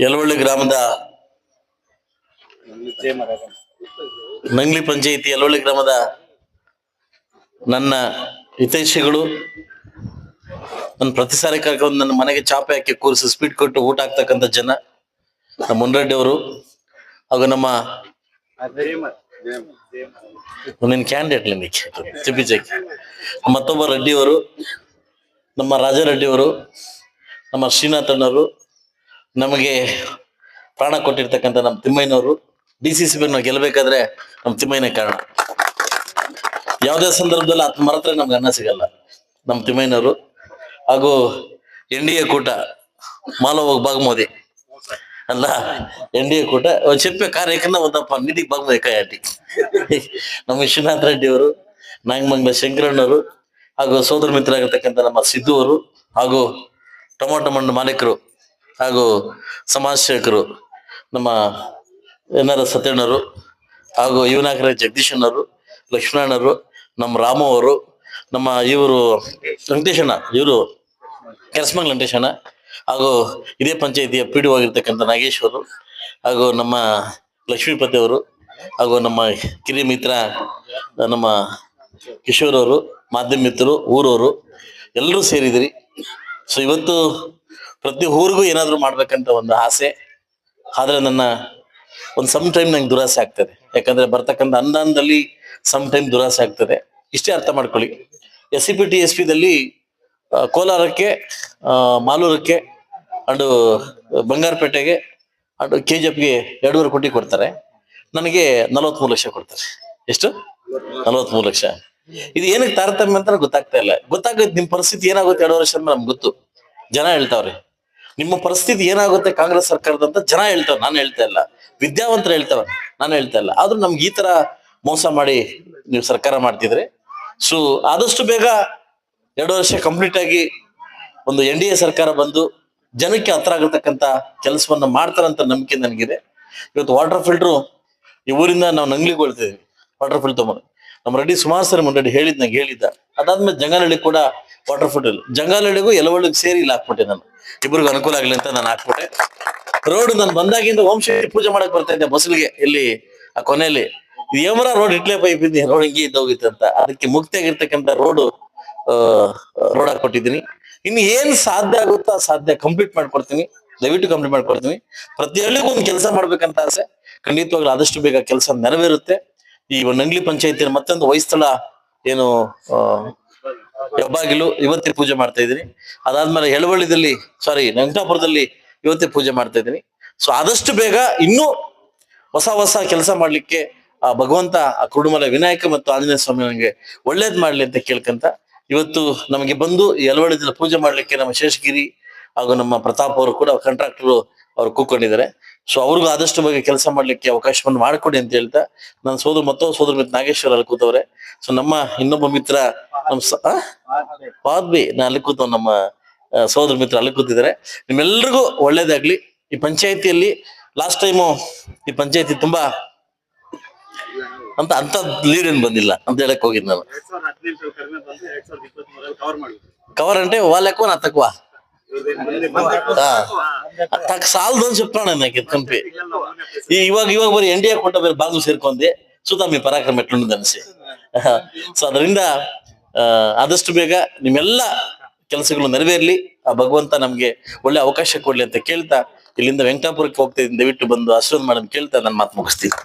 ಯಲವಳ್ಳಿ ಗ್ರಾಮದ ನಂಗ್ಲಿ ಪಂಚಾಯಿತಿ ಯಲವಳ್ಳಿ ಗ್ರಾಮದ ನನ್ನ ಹಿತೈಷಿಗಳು, ನನ್ನ ಪ್ರತಿ ಸಾರಿ ಕರ್ಕೊಂಡು ನನ್ನ ಮನೆಗೆ ಚಾಪೆ ಹಾಕಿ ಕೂರಿಸಿ ಸ್ಪೀಡ್ ಕೊಟ್ಟು ಊಟ ಹಾಕ್ತಕ್ಕಂಥ ಜನ ನಮ್ಮ ಮುನ್ರೆಡ್ಡಿ ಅವರು ಹಾಗೂ ನಮ್ಮ ನಿನ್ನ ಕ್ಯಾಂಡಿಡೇಟ್ ನಿಮಗೆ ಚಿಪಿಚಕ್ ಮತ್ತೊಬ್ಬ ರೆಡ್ಡಿಯವರು ನಮ್ಮ ರಾಜಾರೆಡ್ಡಿಯವರು ನಮ್ಮ ಶ್ರೀನಾಥಣ್ಣವರು ನಮಗೆ ಪ್ರಾಣ ಕೊಟ್ಟಿರ್ತಕ್ಕಂಥ ನಮ್ಮ ತಿಮ್ಮಯ್ಯನವರು ಡಿ ಸಿ ಸಿ ಗೆಲ್ಲಬೇಕಾದ್ರೆ ನಮ್ಮ ತಿಮ್ಮಯ್ಯನೇ ಕಾರಣ. ಯಾವುದೇ ಸಂದರ್ಭದಲ್ಲಿ ಆತ್ಮ ಮರೆತ್ರೆ ನಮ್ಗೆ ಅನ್ನ ಸಿಗಲ್ಲ. ನಮ್ಮ ತಿಮ್ಮಯ್ಯನವರು ಹಾಗೂ ಎನ್ ಡಿ ಎ ಕೂಟ, ಮಾಲೋವಾಗ ಬಾಗ್ಮೋದಿ. ಅಲ್ಲ, ಎನ್ ಡಿ ಎ ಕೂಟ ಚೆಪ್ಪೆ ಕಾರ್ಯಕ್ರಮ ಒಂದಪ್ಪ, ನಿಧಿಗೆ ಬಾಗ್ಮೋದಿ ಕೈಯಾಟಿ ನಮ್ಮ ವಿಶ್ವನಾಥ್ ರೆಡ್ಡಿ ಅವರು, ನಾಗಮಂಗಲ ಶಂಕರಣ್ಣವರು ಹಾಗೂ ಸೋದರ ಮಿತ್ರ ಆಗಿರ್ತಕ್ಕಂಥ ನಮ್ಮ ಸಿದ್ದು ಅವರು ಹಾಗೂ ಟೊಮೊಟೊ ಮಣ್ಣು ಮಾಲೀಕರು. ಹಾಗೂ ಸಮಾಜ ಸೇವಕರು ನಮ್ಮ ಎನ್ ಆರ್ ಸತ್ಯಣ್ಣರು ಹಾಗೂ ಯುವನಾಗರ ಜಗದೀಶನವರು ಲಕ್ಷ್ಮಣರು ನಮ್ಮ ರಾಮು ಅವರು, ನಮ್ಮ ಇವರು ವೆಂಕಟೇಶಣ್ಣ ಇವರು ಕೆರಸ್ಮಂಗ್ ವೆಂಕಟೇಶಣ್ಣ ಹಾಗೂ ಇದೇ ಪಂಚಾಯಿತಿಯ ಪಿ ಡಿ ಆಗಿರ್ತಕ್ಕಂಥ ನಾಗೇಶ್ ಅವರು ಹಾಗೂ ನಮ್ಮ ಲಕ್ಷ್ಮೀಪತಿ ಅವರು ಹಾಗೂ ನಮ್ಮ ಕಿರಿಯ ಮಿತ್ರ, ನಮ್ಮ ಕಿಶೋರ್ ಅವರು, ಮಾಧ್ಯಮ ಮಿತ್ರರು, ಊರವರು ಎಲ್ಲರೂ ಸೇರಿದಿರಿ ಸೊ ಇವತ್ತು ಪ್ರತಿ ಊರಿಗೂ ಏನಾದರೂ ಮಾಡ್ಬೇಕಂತ ಒಂದು ಆಸೆ. ಆದ್ರೆ ನನ್ನ ಒಂದು ಸಮ್ ಟೈಮ್ ನಂಗೆ ದುರಾಸೆ ಆಗ್ತದೆ. ಯಾಕಂದ್ರೆ ಬರ್ತಕ್ಕಂಥ ಅನುದಾನದಲ್ಲಿ ಸಮ್ ಟೈಮ್ ದುರಾಸೆ ಆಗ್ತದೆ. ಇಷ್ಟೇ ಅರ್ಥ ಮಾಡ್ಕೊಳ್ಳಿ. S C P T S ಪಿದಲ್ಲಿ ಕೋಲಾರಕ್ಕೆ ಮಾಲೂರಕ್ಕೆ ಅಂಡ್ ಬಂಗಾರಪೇಟೆಗೆ ಅಂಡ್ ಕೆ ಜಿ ಎಫ್ಗೆ ಎರಡೂವರೆ ಕೋಟಿ ಕೊಡ್ತಾರೆ. ನನಗೆ ನಲವತ್ಮೂರು ಲಕ್ಷ ಕೊಡ್ತಾರೆ. ಎಷ್ಟು? ನಲವತ್ಮೂರು ಲಕ್ಷ. ಇದು ಏನಕ್ಕೆ ತಾರತಮ್ಯ ಅಂತ ಗೊತ್ತಾಗ್ತಾ ಇಲ್ಲ. ಗೊತ್ತಾಗುತ್ತೆ ನಿಮ್ಮ ಪರಿಸ್ಥಿತಿ ಏನಾಗುತ್ತೆ ಎರಡು ವರ್ಷ ಅಂದ್ರೆ ನಮ್ಗೆ ಗೊತ್ತು. ಜನ ಹೇಳ್ತಾವ್ರೆ ನಿಮ್ಮ ಪರಿಸ್ಥಿತಿ ಏನಾಗುತ್ತೆ ಕಾಂಗ್ರೆಸ್ ಸರ್ಕಾರದಂತ ಜನ ಹೇಳ್ತಾರೆ ನಾನು ಹೇಳ್ತಾ ಇಲ್ಲ. ವಿದ್ಯಾವಂತರು ಹೇಳ್ತಾವ ನಾನು ಹೇಳ್ತಾ ಇಲ್ಲ. ಆದ್ರೂ ನಮ್ಗೆ ಈ ತರ ಮೋಸ ಮಾಡಿ ನೀವು ಸರ್ಕಾರ ಮಾಡ್ತಿದ್ರೆ. ಸೊ ಆದಷ್ಟು ಬೇಗ ಎರಡು ವರ್ಷ ಕಂಪ್ಲೀಟ್ ಆಗಿ ಒಂದು ಎನ್ ಡಿ ಎ ಸರ್ಕಾರ ಬಂದು ಜನಕ್ಕೆ ಹತ್ರ ಆಗತಕ್ಕಂತ ಕೆಲಸವನ್ನ ಮಾಡ್ತಾರಂತ ನಂಬಿಕೆ ನನಗಿದೆ. ಇವತ್ತು ವಾಟರ್ ಫಿಲ್ಟ್ರು ಈ ಊರಿಂದ ನಾವು ನಂಗ್ಲಿಗೆ ಹೊಳ್ತಿದ್ವಿ ವಾಟರ್ ಫಿಲ್ಟರ್ ನಮ್ಮ ರೆಡ್ಡಿ ಸುಮಾರು ಸರಿ ಮುಂದೆ ಹೇಳಿದ್ ನಂಗೆ ಹೇಳಿದ್ದ. ಅದಾದ್ಮೇಲೆ ಜಂಗನಹಳ್ಳಿ ಕೂಡ ವಾಟರ್ ಫಿಲ್ಟರ್ ಜಂಗಾಲಡಿಗೂ ಎಲವಳ್ಳಿಗೆ ಸೇರಿ ಇಲ್ಲಿ ಹಾಕ್ಬಿಟ್ಟೆ ನಾನು. ಇಬ್ಬರಿಗೂ ಅನುಕೂಲ ಆಗಲಿ ಅಂತ ನಾನು ಹಾಕ್ಬಿಟ್ಟೆ. ರೋಡ್ ನಾನು ಬಂದಾಗಿಂದ ಶಕ್ತಿ ಪೂಜೆ ಮಾಡಕ್ ಬರ್ತಾ ಇದ್ದೆ ಬಸ್ಲಿಗೆ ಇಲ್ಲಿ, ಆ ಕೊನೆಯಲ್ಲಿ ಯಮರ ರೋಡ್ ಇಟ್ಲೇ ಪೈಪ್ ಇದ್ದೀನಿ ರೋಡ್ ಹಿಂಗೆ ಇದ್ದೋಗಿತ್ತು ಅಂತ. ಅದಕ್ಕೆ ಮುಕ್ತಿಯಾಗಿರ್ತಕ್ಕಂಥ ರೋಡ್ ರೋಡ್ ಹಾಕೊಟ್ಟಿದ್ದೀನಿ ಇನ್ನು ಏನ್ ಸಾಧ್ಯ ಆಗುತ್ತೋ ಸಾಧ್ಯ ಕಂಪ್ಲೀಟ್ ಮಾಡ್ಕೊಡ್ತೀನಿ. ದಯವಿಟ್ಟು ಕಂಪ್ಲೀಟ್ ಮಾಡ್ಕೊಡ್ತೀನಿ. ಪ್ರತಿ ಹಳ್ಳಿಗೂ ಒಂದು ಕೆಲಸ ಮಾಡ್ಬೇಕಂತ ಆಸೆ. ಖಂಡಿತವಾಗ್ಲೂ ಆದಷ್ಟು ಬೇಗ ಕೆಲಸ ನೆರವೇರುತ್ತೆ. ಈ ನಂಗ್ಲಿ ಪಂಚಾಯತಿನ ಮತ್ತೊಂದು ವಯಸ್ಥಳ ಏನು ಹೆಬ್ಬಾಗಿಲು ಇವತ್ತಿನ ಪೂಜೆ ಮಾಡ್ತಾ ಇದ್ದೀನಿ. ಅದಾದ್ಮೇಲೆ ಹೆಳವಳ್ಳಿದಲ್ಲಿ ಸಾರಿ ವೆಂಕಟಾಪುರದಲ್ಲಿ ಇವತ್ತೇ ಪೂಜೆ ಮಾಡ್ತಾ ಇದ್ದೀನಿ. ಸೊ ಆದಷ್ಟು ಬೇಗ ಇನ್ನೂ ಹೊಸ ಹೊಸ ಕೆಲಸ ಮಾಡ್ಲಿಕ್ಕೆ, ಆ, ಭಗವಂತ, ಆ ಕುರುಡುಮಲೆ ವಿನಾಯಕ ಮತ್ತು ಆಂಜನೇಯ ಸ್ವಾಮಿ ನನಗೆ ಒಳ್ಳೇದ್ ಮಾಡ್ಲಿ ಅಂತ ಕೇಳ್ಕಂತ ಇವತ್ತು ನಮಗೆ ಬಂದು ಈ ಯಲವಳ್ಳಿದಲ್ಲಿ ಪೂಜೆ ಮಾಡ್ಲಿಕ್ಕೆ ನಮ್ಮ ಶೇಷಗಿರಿ ಹಾಗೂ ನಮ್ಮ ಪ್ರತಾಪ್ ಅವರು ಕೂಡ ಕಾಂಟ್ರಾಕ್ಟರ್ ಅವ್ರು ಕೂಕೊಂಡಿದ್ದಾರೆ ಸೊ ಅವ್ರಿಗೂ ಆದಷ್ಟು ಬಗ್ಗೆ ಕೆಲಸ ಮಾಡ್ಲಿಕ್ಕೆ ಅವಕಾಶವನ್ನು ಮಾಡಿಕೊಡಿ ಅಂತ ಹೇಳ್ತಾ ನನ್ನ ಸೋದರ ಮತ್ತೊಂದು ಸೋದರ ಮಿತ್ರ ನಾಗೇಶ್ವರ ಅಲ್ಲಿ ಕೂತವ್ರೆ. ಸೊ ನಮ್ಮ ಇನ್ನೊಬ್ಬ ಮಿತ್ರ ನಮ್ ಪಾದ್ಬಿ ನಾ ಅಲ್ಲಿ ಕೂತವ್ ನಮ್ಮ ಸೋದರ ಮಿತ್ರ ಅಲ್ಲಿ ಕೂತಿದ್ದಾರೆ. ನಿಮ್ಮೆಲ್ರಿಗೂ ಒಳ್ಳೇದಾಗ್ಲಿ ಈ ಪಂಚಾಯತಿಯಲ್ಲಿ ಲಾಸ್ಟ್ ಟೈಮು ಈ ಪಂಚಾಯತಿ ತುಂಬಾ ಅಂತ ಅಂತ ಲೀಡ್ ಏನ್ ಬಂದಿಲ್ಲ ಅಂತ ಹೇಳಕ್ ಹೋಗಿದ್ ನಾನು. ಕವರ್ ಅಂಟೆ ವಾಲ್ ಹಾಕುವ ನಾ ತಕ್ವಾ తక్కువ ఆ. ಇವ್ರದ್ದೇನು తక్ సాల్ దోని చెప్తాను నాకు కంపి ఈ ఇవాగ ఇవాగ మరి ఎన్డీఏ కొంట ಬೇರೆ ಬಾಗಿಲು ಸೇರ್ಕೊಂಡೆ ಸುತ್ತ మీ ಪರಾಕ್ರಮ ಎಟ್ಲುಂಡು ಅನಿಸಿ ಸೊ ಅದರಿಂದ ಆ, ಆದಷ್ಟು ಬೇಗ ನಿಮ್ಮೆಲ್ಲ ಕೆಲಸಗಳು ನೆರವೇರ್ಲಿ ಆ ಭಗವಂತ ನಮ್ಗೆ ಒಳ್ಳೆ ಅವಕಾಶ ಕೊಡ್ಲಿ ಅಂತ ಕೇಳ್ತಾ ಇಲ್ಲಿಂದ ವೆಂಕಟಾಪುರಕ್ಕೆ ಹೋಗ್ತಾ ಇದ್ದೀನಿ ದಯವಿಟ್ಟು ಬಂದು ಆಶೀರ್ವಾದ ಮಾಡೋದು ಕೇಳ್ತಾ ನನ್ನ ಮಾತು ಮುಗಿಸ್ತೀನಿ